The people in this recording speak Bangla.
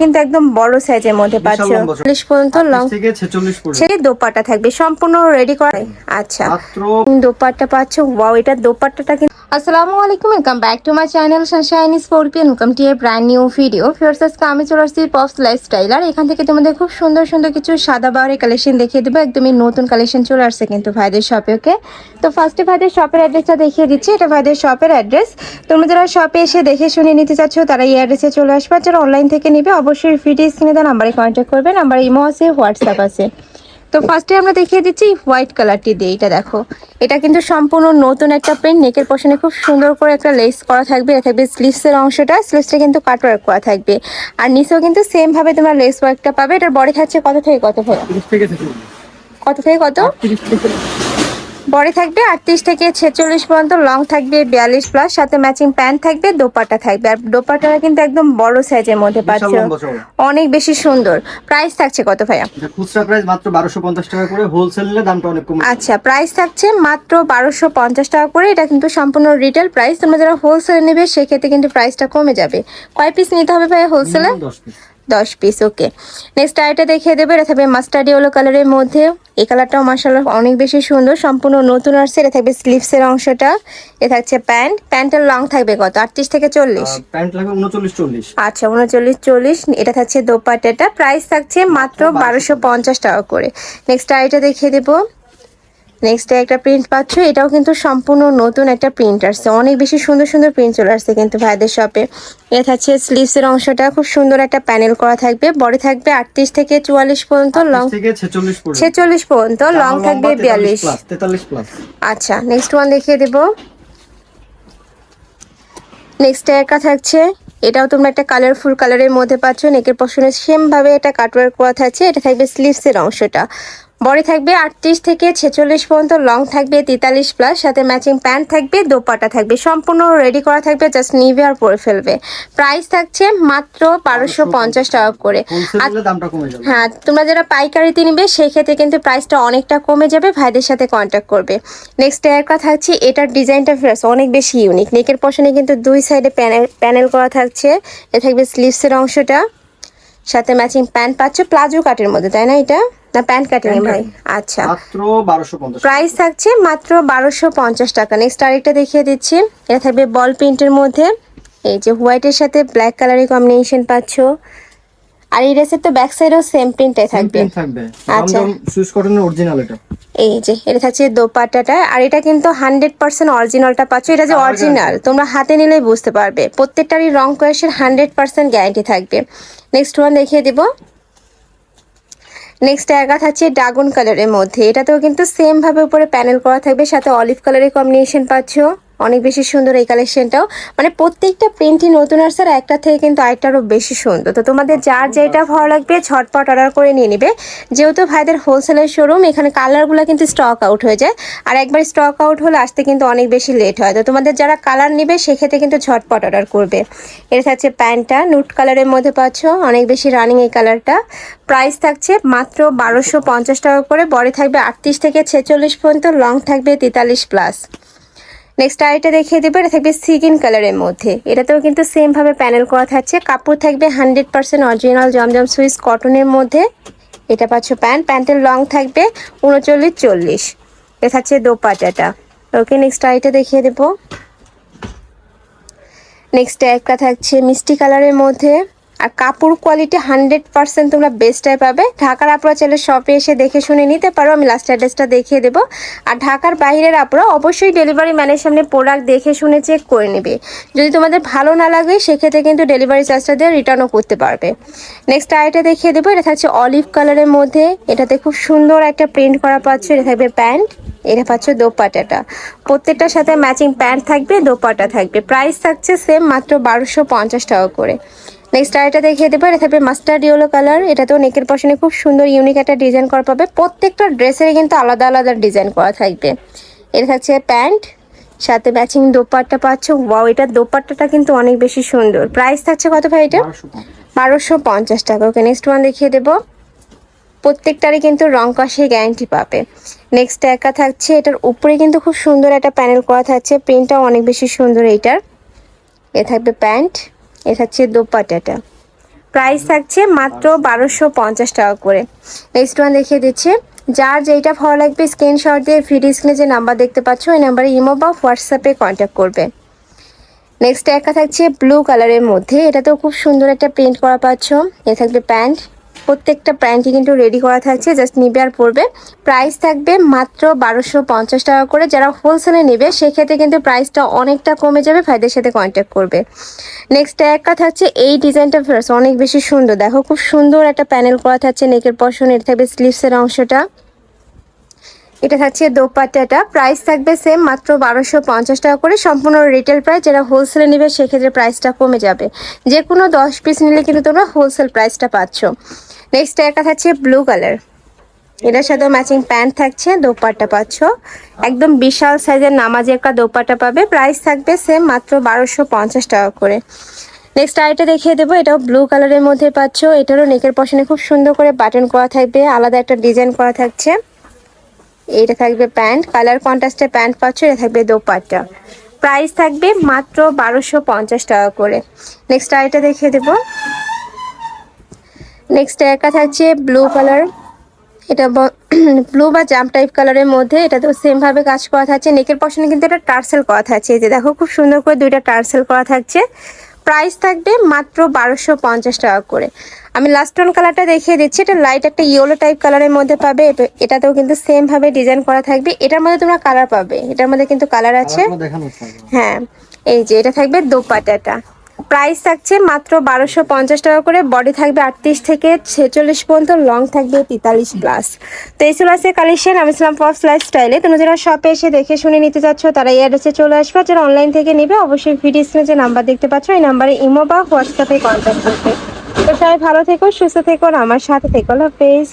কিন্তু একদম বড় সাইজের মধ্যে পাচ্ছ। চল্লিশ পর্যন্ত লং থেকে ছেচল্লিশ পর্যন্ত। ছেড়ে দোপাট্টা থাকবে সম্পূর্ণ রেডি করা। আচ্ছা। মাত্র দোপাট্টা পাচ্ছ। ওয়াও এটা দোপাট্টাটা কিন্তু আসসালামু আলাইকুম welcome back to my channel sunshine scorpion welcome to a brand new video fierce আজকে আমি চলে আসছি পপস লাইফস্টাইল আর এখান থেকে তোমাদের খুব সুন্দর সুন্দর কিছু সাদা বাহারের কালেকশন দেখিয়ে দেবো। একদমই নতুন কালেকশন চলে আসছে কিন্তু ভাইদের শপে ওকে তো ফার্স্টে ভাইদের শপের অ্যাড্রেসটা দেখিয়ে দিচ্ছি। এটা ভাইদের শপের অ্যাড্রেস তোমরা যারা শপে এসে দেখে শুনে নিতে চাচ্ছ তারা এই অ্যাড্রেসে চলে আসবে। যারা অনলাইন থেকে নিবে অবশ্যই ভিডিও স্ক্রিনে দেওয়া নাম্বারে কন্ট্যাক্ট করবে নাম্বার ইমো আছে হোয়াটসঅ্যাপ আছে। তো ফার্স্টে আমরা দেখিয়ে দিচ্ছি হোয়াইট কালারটি দিয়ে এটা দেখো। এটা কিন্তু সম্পূর্ণ নতুন একটা প্রিন্ট নেকের পশনে খুব সুন্দর করে একটা লেস করা থাকবে এটা থাকবে স্লিভসের অংশটা স্লিভসটা কিন্তু কাট ওয়ার্ক করা থাকবে। আর নিচেও কিন্তু সেম ভাবে তোমরা লেস ওয়ার্কটা পাবে এটার বডি থাকছে কত থেকে কত কত থেকে কত? বডি থাকবে আটত্রিশ থেকে ছেচল্লিশ পর্যন্ত লং থাকবে বিয়াল্লিশ প্লাস সাথে ম্যাচিং প্যান্ট থাকবে দোপাটা থাকবে। আর দোপাট্টাটা কিন্তু একদম বড় সাইজের মধ্যে পাচ্ছ। অনেক বেশি সুন্দর। প্রাইস থাকছে কত ভাইয়া? খুচরা প্রাইস মাত্র বারোশো পঞ্চাশ টাকা করে। হোলসেল দামটা অনেক কমে আচ্ছা প্রাইস থাকছে মাত্র বারোশো পঞ্চাশ টাকা করে। এটা কিন্তু সম্পূর্ণ রিটেল প্রাইস তোমরা যারা হোলসেলে নেবে সেক্ষেত্রে কিন্তু প্রাইসটা কমে যাবে। কয় পিস নিতে হবে ভাইয়া হোলসেলে Minimum দশ piece। দশ পিস ওকে নেক্সট আইটা দেখিয়ে দেবে এটা থাকবে মাস্টার্ড ইয়েলো কালারের মধ্যে। এই কালারটাও মার্শাল অনেক বেশি সুন্দর সম্পূর্ণ নতুন আসছে এটা থাকবে স্লিভসের অংশটা। এ থাকছে প্যান্ট প্যান্টের লং থাকবে কত? আটত্রিশ থেকে চল্লিশ? প্যান্ট লাগবে উনচল্লিশ চল্লিশ। আচ্ছা উনচল্লিশ চল্লিশ এটা থাকছে দোপাট্টাটা। প্রাইস থাকছে মাত্র বারোশো পঞ্চাশ টাকা করে। নেক্সট আইটা দেখিয়ে দেবো। নেক্সট একটা প্রিন্ট পাচ্ছ এটাও কিন্তু সম্পূর্ণ নতুন একটা প্রিন্ট আসছে। অনেক বেশি সুন্দর সুন্দর প্রিন্ট চলে আসছে কিন্তু ভাইদের শপে এটা থাকছে স্লিভসের অংশটা খুব সুন্দর একটা প্যানেল করা থাকবে। বডি থাকবে আটত্রিশ থেকে চুয়াল্লিশ পর্যন্ত লং ছেচল্লিশ পর্যন্ত। লং থাকবে বিয়াল্লিশ। আচ্ছা নেক্সট ওয়ান দেখিয়ে দেবো। নেক্সট একটা থাকছে এটাও তোমরা একটা কালারফুল কালারের মধ্যে পাচ্ছ নেকের পশনে সেম ভাবে একটা কাটওয়ার্ক করা থাকছে এটা থাকবে স্লিভসের অংশটা। বডি থাকবে আটত্রিশ থেকে ছেচল্লিশ পর্যন্ত লং থাকবে তেতাল্লিশ প্লাস সাথে ম্যাচিং প্যান্ট থাকবে দোপাটা থাকবে সম্পূর্ণ রেডি করা থাকবে জাস্ট নিভে আর পরে ফেলবে। প্রাইস থাকছে মাত্র বারোশো পঞ্চাশ। টাকা করে। হ্যাঁ তোমরা যারা পাইকারিতে নিবে সেই ক্ষেত্রে কিন্তু প্রাইসটা অনেকটা কমে যাবে ভাইদের সাথে কন্ট্যাক্ট করবে। নেক্সট একটা থাকছে এটার ডিজাইনটা ফেরাস অনেক বেশি ইউনিক নেকের পশনে কিন্তু দুই সাইডে প্যানেল প্যানেল করা থাকছে। এ থাকবে স্লিভসের অংশটা। সাথে ম্যাচিং প্যান্ট পাচ্ছ প্লাজো কাটের মধ্যে তাই না এটা? না প্যান্ট কাটিং ভাই আচ্ছা। মাত্র বারোশো পঞ্চাশ প্রাইস থাকছে মাত্র বারোশো পঞ্চাশ টাকা। নেক্সট আরেকটা দেখিয়ে দিচ্ছি। এটা থাকবে বল প্রিন্টের মধ্যে। এই যে হোয়াইটের সাথে ব্ল্যাক কালারের কম্বিনেশন পাচ্ছ। আর এই ড্রেসের তো ব্যাক সাইডেও সেম প্রিন্টে থাকবে। থাকবে। আচ্ছা। সুইস কটনের অরিজিনাল এটা। এই যে এটা থাকছে দোপাট্টাটা। আর এটা কিন্তু হান্ড্রেড পার্সেন্ট অরিজিনালটা পাচ্ছ। এটা যে অরিজিনাল তোমরা হাতে নিলেই বুঝতে পারবে। প্রত্যেকটারই রং কয়েসের হান্ড্রেড পার্সেন্ট গ্যারান্টি থাকবে। নেক্সট ওয়ান দেখিয়ে দিব। নেক্সট একা থাকছে ড্রাগন কালারের মধ্যে। এটাতেও কিন্তু সেম ভাবে উপরে প্যানেল করা থাকবে সাথে অলিভ কালারের কম্বিনেশন পাচ্ছ। অনেক বেশি সুন্দর এই কালেকশনটাও মানে প্রত্যেকটা প্রিন্টই নতুন আসছে আর একটা থেকে কিন্তু আরেকটারও বেশি সুন্দর। তো তোমাদের যার যেটা ভালো লাগবে ঝটপট অর্ডার করে নিয়ে নিবে। যেহেতু ভাইদের হোলসেলের শোরুম এখানে কালারগুলো কিন্তু স্টক আউট হয়ে যায়। আর একবার স্টক আউট হলে আসতে কিন্তু অনেক বেশি লেট হয়। তো তোমাদের যারা কালার নেবে সেক্ষেত্রে কিন্তু ঝটপট অর্ডার করবে। এটা থাকছে প্যান্টটা নুট কালারের মধ্যে পাচ্ছ। অনেক বেশি রানিং এই কালারটা প্রাইস থাকছে মাত্র বারোশো পঞ্চাশ টাকা করে। বডি থাকবে আটত্রিশ থেকে ছেচল্লিশ পর্যন্ত লং থাকবে তেতাল্লিশ প্লাস নেক্সট আরেকটা দেখিয়ে দেবো, এটা থাকবে সিগিন কালারের মধ্যে। এটাতেও কিন্তু সেমভাবে প্যানেল করা থাকছে। কাপড় থাকবে hundred percent original Zamzam Swiss কটনের মধ্যে। এটা পাচ্ছ প্যান্ট। প্যান্টের লং থাকবে উনচল্লিশ, চল্লিশ। এটা থাকছে দোপাটাটা ওকে নেক্সট আরেকটা দেখিয়ে দেবো। নেক্সট একটা থাকছে মিষ্টি কালারের মধ্যে। আর কাপড় কোয়ালিটি হান্ড্রেড পার্সেন্ট তোমরা বেস্টটাই পাবে। ঢাকার আপুরা চাইলে শপে এসে দেখে শুনে নিতে পারো, আমি লাস্ট অ্যাড্রেসটা দেখিয়ে দেবো। আর ঢাকার বাইরের আপুরা অবশ্যই ডেলিভারি ম্যানের সামনে প্রোডাক্ট দেখে শুনে চেক করে নেবে। যদি তোমাদের ভালো না লাগে, সেক্ষেত্রে কিন্তু ডেলিভারি চার্জটা দিয়ে রিটার্নও করতে পারবে। নেক্সট আইটা দেখিয়ে দেবো, এটা থাকছে অলিভ কালারের মধ্যে। এটাতে খুব সুন্দর একটা প্রিন্ট করা পাচ্ছ, এটা থাকবে প্যান্ট এটা পাচ্ছ দোপাটাটা প্রত্যেকটার সাথে ম্যাচিং প্যান্ট থাকবে দোপাটা থাকবে। প্রাইস থাকছে সেম মাত্র বারোশো পঞ্চাশ টাকা করে। নেক্সট আরেকটা দেখিয়ে দেবো এটা থাকবে মাস্টার্ড ইয়েলো কালার এটাতেও নেকের পশনে খুব সুন্দর ইউনিক একটা ডিজাইন করা পাবে। প্রত্যেকটা ড্রেসের কিন্তু আলাদা আলাদা ডিজাইন করা থাকবে। এটা থাকছে প্যান্ট সাথে ম্যাচিং দোপাট্টা পাচ্ছ। ওয়াও এটার দোপাট্টাটা কিন্তু অনেক বেশি সুন্দর। প্রাইস থাকছে কত ভাই এটা? বারোশো পঞ্চাশ। টাকা। ওকে নেক্সট ওয়ান দেখিয়ে দেবো। প্রত্যেকটারই কিন্তু রং কষে গ্যারান্টি পাবে। নেক্সট একা থাকছে এটার উপরে কিন্তু খুব সুন্দর একটা প্যানেল করা থাকছে। প্রিন্টটাও অনেক বেশি সুন্দর এইটার। এ থাকবে প্যান্ট। এ থাকছে দোপাটাটা। প্রাইস থাকছে মাত্র বারোশো পঞ্চাশ টাকা করে। নেক্সট ওয়ান দেখিয়ে দিচ্ছে। যার যেইটা ভালো লাগবে স্ক্রিনশট দিয়ে ভিডিও স্ক্রিনে যে নাম্বার দেখতে পাচ্ছ, ওই নাম্বারে ইমো বা হোয়াটসঅ্যাপে কন্ট্যাক্ট করবে। নেক্সট একটা থাকছে ব্লু কালারের মধ্যে। এটাতেও খুব সুন্দর একটা প্রিন্ট করা পাচ্ছ। এ থাকবে প্যান্ট প্রত্যেকটা প্যান্টই কিন্তু রেডি করা থাকছে জাস্ট নিবে আর পরবে। প্রাইস থাকবে মাত্র বারোশো পঞ্চাশ টাকা করে। যারা হোলসেলে নেবে, সেক্ষেত্রে কিন্তু প্রাইসটা অনেকটা কমে যাবে, ভাইদের সাথে কন্ট্যাক্ট করবে। নেক্সট এক একটা থাকছে এই ডিজাইনটা ফেরস অনেক বেশি সুন্দর। দেখো, খুব সুন্দর একটা প্যানেল করা থাকছে নেকের পশন এটা থাকবে স্লিভসের অংশটা। এটা থাকছে দোপাট্টাটা। প্রাইস থাকবে সেম মাত্র বারোশো পঞ্চাশ টাকা করে। সম্পূর্ণ রিটেল প্রাইস যারা হোলসেলে নেবে, সেক্ষেত্রে প্রাইসটা কমে যাবে। যে কোনো দশ পিস নিলে কিন্তু তোমরা হোলসেল প্রাইসটা পাচ্ছ। নেক্সট একটা থাকছে ব্লু কালার এটার সাথেও ম্যাচিং প্যান্ট থাকছে, দোপাট্টা পাচ্ছ। একদম বিশাল সাইজের নামাজি একটা দোপাট্টা পাবে। প্রাইস থাকবে সেম মাত্র বারোশো পঞ্চাশ টাকা করে। নেক্সট আইটা দেখিয়ে দেবো, এটাও ব্লু কালারের মধ্যে পাচ্ছ। এটারও নেকের পশনে খুব সুন্দর করে বাটন করা থাকবে, আলাদা একটা ডিজাইন করা থাকছে। এইটা থাকবে প্যান্ট কালার কন্ট্রাস্টের প্যান্ট পাচ্ছ, এটা থাকবে দোপাট্টা। প্রাইস থাকবে মাত্র বারোশো পঞ্চাশ টাকা করে। নেক্সট আইটা দেখিয়ে দেবো। নেক্সট একটা থাকছে ব্লু কালার এটা ব্লু বা জাম টাইপ কালারের মধ্যে এটা তো সেমভাবে কাজ করা থাকছে। নেকের পশনে কিন্তু এটা টার্সেল করা থাকছে। এই যে দেখো খুব সুন্দর করে দুইটা টার্সেল করা থাকছে। প্রাইস থাকবে মাত্র বারোশো পঞ্চাশ টাকা করে। আমি লাস্ট ওয়ান কালারটা দেখিয়ে দিচ্ছি। এটা লাইট একটা ইয়েলো টাইপ কালারের মধ্যে পাবে। এটাতেও কিন্তু সেমভাবে ডিজাইন করা থাকবে। এটার মধ্যে তোমরা কালার পাবে। এটার মধ্যে কিন্তু কালার আছে। হ্যাঁ এই যে এটা থাকবে দোপাটাটা প্রাইস থাকছে মাত্র বারোশো পঞ্চাশ টাকা করে। বডি থাকবে আটত্রিশ থেকে ছেচল্লিশ পর্যন্ত লং থাকবে তেতাল্লিশ প্লাস তো এই ছিল আছে কালেকশন আমি ছিলাম ফক্স লাইফস্টাইলে তোমরা যারা শপে এসে দেখে শুনে নিতে চাচ্ছ, তারা এই অ্যাড্রেসে চলে আসবে। যারা অনলাইন থেকে নেবে, অবশ্যই ভিডিও স্ক্রিনে যে নাম্বার দেখতে পাচ্ছ, এই নাম্বারে ইমো বা হোয়াটসঅ্যাপে কন্ট্যাক্ট করবে। তো সবাই ভালো থেকো, সুস্থ থেকো আমার সাথে থেকো। হাফেজ।